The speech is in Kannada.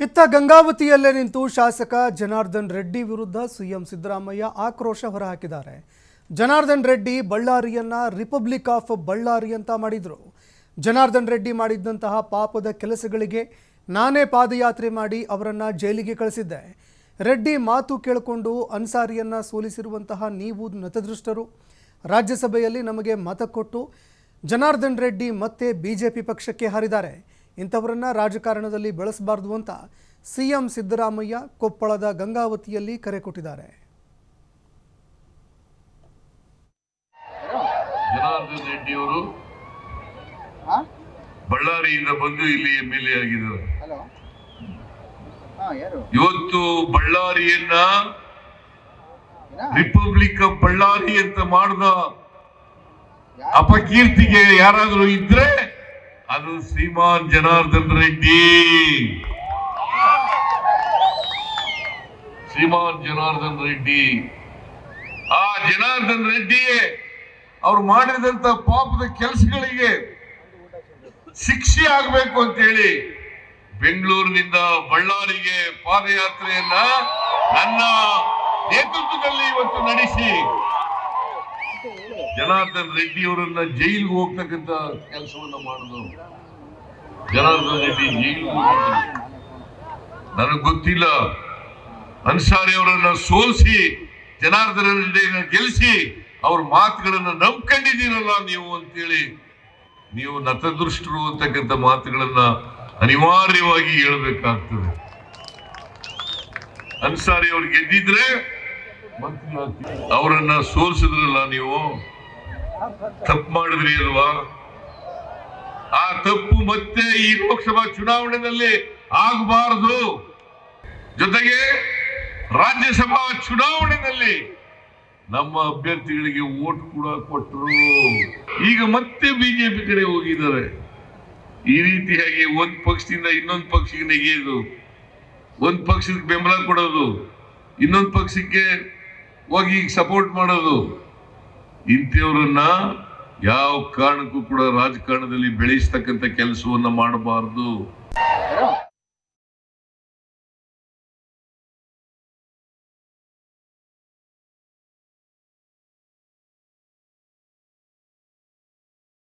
ಇತ್ತ ಗಂಗಾವತಿಯಲ್ಲೇ ನಿಂತು ಶಾಸಕ ಜನಾರ್ದನ್ ರೆಡ್ಡಿ ವಿರುದ್ಧ ಸಿಎಂ ಸಿದ್ದರಾಮಯ್ಯ ಆಕ್ರೋಶ ಹೊರಹಾಕಿದ್ದಾರೆ. ಜನಾರ್ದನ್ ರೆಡ್ಡಿ ಬಳ್ಳಾರಿಯನ್ನ ರಿಪಬ್ಲಿಕ್ ಆಫ್ ಬಳ್ಳಾರಿ ಅಂತ ಮಾಡಿದ್ರು. ಜನಾರ್ದನ್ ರೆಡ್ಡಿ ಮಾಡಿದ್ದಂತಹ ಪಾಪದ ಕೆಲಸಗಳಿಗೆ ನಾನೇ ಪಾದಯಾತ್ರೆ ಮಾಡಿ ಅವರನ್ನು ಜೈಲಿಗೆ ಕಳಿಸಿದ್ದೆ. ರೆಡ್ಡಿ ಮಾತು ಕೇಳಿಕೊಂಡು ಅನ್ಸಾರಿಯನ್ನ ಸೋಲಿಸಿರುವಂತಹ ನೀವು ನತದೃಷ್ಟರು. ರಾಜ್ಯಸಭೆಯಲ್ಲಿ ನಮಗೆ ಮತ ಕೊಟ್ಟು ಜನಾರ್ದನ್ ರೆಡ್ಡಿ ಮತ್ತೆ ಬಿಜೆಪಿ ಪಕ್ಷಕ್ಕೆ ಹಾರಿದ್ದಾರೆ. ಇಂಥವರನ್ನ ರಾಜಕಾರಣದಲ್ಲಿ ಬೆಳೆಸಬಾರ್ದು ಅಂತ ಸಿಎಂ ಸಿದ್ದರಾಮಯ್ಯ ಕೊಪ್ಪಳದ ಗಂಗಾವತಿಯಲ್ಲಿ ಕರೆ ಕೊಟ್ಟಿದ್ದಾರೆ. ಜನಾರ್ದನ್ ರೆಡ್ಡಿ ಅವರು ಬಳ್ಳಾರಿಯಿಂದ ಬಂದು ಇಲ್ಲಿ ಎಂ ಎಲ್ ಎ ಆಗಿದ್ದಾರೆ. ಹಾ ಯಾರು? ಇವತ್ತು ಬಳ್ಳಾರಿಯನ್ನ ರಿಪಬ್ಲಿಕ್ ಆಫ್ ಬಳ್ಳಾರಿ ಅಂತ ಮಾಡಿದ ಅಪಕೀರ್ತಿಗೆ ಯಾರಾದರೂ ಇದ್ರೆ ಅದು ಶ್ರೀಮಾನ್ ಜನಾರ್ದನ್ ರೆಡ್ಡಿ. ಶ್ರೀಮಾನ್ ಜನಾರ್ದನ್ ರೆಡ್ಡಿ. ಆ ಜನಾರ್ದನ್ ರೆಡ್ಡಿಯೇ, ಅವ್ರು ಮಾಡಿದಂತ ಪಾಪದ ಕೆಲಸಗಳಿಗೆ ಶಿಕ್ಷೆ ಆಗ್ಬೇಕು ಅಂತ ಹೇಳಿ ಬೆಂಗಳೂರಿನಿಂದ ಬಳ್ಳಾರಿಗೆ ಪಾದಯಾತ್ರೆಯನ್ನ ನನ್ನ ನೇತೃತ್ವದಲ್ಲಿ ಇವತ್ತು ನಡೆಸಿ ಜನಾರ್ದನ್ ರೆಡ್ಡಿ ಅವರನ್ನ ಜೈಲಿಗೆ ಹೋಗ್ತಕ್ಕಂತ ಕೆಲಸವನ್ನ ಮಾಡಿದ್ರು. ಜನಾರ್ದನ್ ರೆಡ್ಡಿ ಜೈಲಿಗೆ ನನಗೆ ಗೊತ್ತಿಲ್ಲ. ಅನ್ಸಾರಿ ಅವರನ್ನ ಸೋಲಿಸಿ, ಜನಾರ್ದನ ರೆಡ್ಡಿಯನ್ನ ಗೆಲ್ಲಿಸಿ ಅವ್ರ ಮಾತುಗಳನ್ನ ನಂಬ್ಕೊಂಡಿದ್ದೀರಲ್ಲ ನೀವು ಅಂತೇಳಿ ನೀವು ನತದೃಷ್ಟರು ಅಂತಕ್ಕಂಥ ಮಾತುಗಳನ್ನ ಅನಿವಾರ್ಯವಾಗಿ ಹೇಳ್ಬೇಕಾಗ್ತದೆ. ಅನ್ಸಾರಿ ಅವ್ರು ಗೆದ್ದಿದ್ರೆ. ಅವರನ್ನ ಸೋಲಿಸಿದ್ರಲ್ಲ ನೀವು? ತಪ್ಪು ಮಾಡಿದ್ರಿ ಅಲ್ವಾ? ಆ ತಪ್ಪು ಮತ್ತೆ ಈ ಲೋಕಸಭಾ ಚುನಾವಣೆಯಲ್ಲಿ ಆಗಬಾರದು. ಜೊತೆಗೆ ರಾಜ್ಯಸಭಾ ಚುನಾವಣೆಯಲ್ಲಿ ನಮ್ಮ ಅಭ್ಯರ್ಥಿಗಳಿಗೆ ವೋಟ್ ಕೂಡ ಕೊಟ್ಟರು ಈಗ ಮತ್ತೆ ಬಿಜೆಪಿ ಕಡೆ ಹೋಗಿದ್ದಾರೆ. ಈ ರೀತಿಯಾಗಿ ಒಂದ್ ಪಕ್ಷದಿಂದ ಇನ್ನೊಂದು ಪಕ್ಷಕ್ಕೆ ನೆಗೆಯೋದು, ಒಂದ್ ಪಕ್ಷಕ್ಕೆ ಬೆಂಬಲ ಕೊಡೋದು, ಇನ್ನೊಂದು ಪಕ್ಷಕ್ಕೆ ಹೋಗಿ ಸಪೋರ್ಟ್ ಮಾಡೋದು. ಇಂಥವ್ರನ್ನ ಯಾವ ಕಾರಣಕ್ಕೂ ಕೂಡ ರಾಜಕಾರಣದಲ್ಲಿ ಬೆಳೆಸ್ತಕ್ಕಂಥ ಕೆಲಸವನ್ನ ಮಾಡಬಾರದು?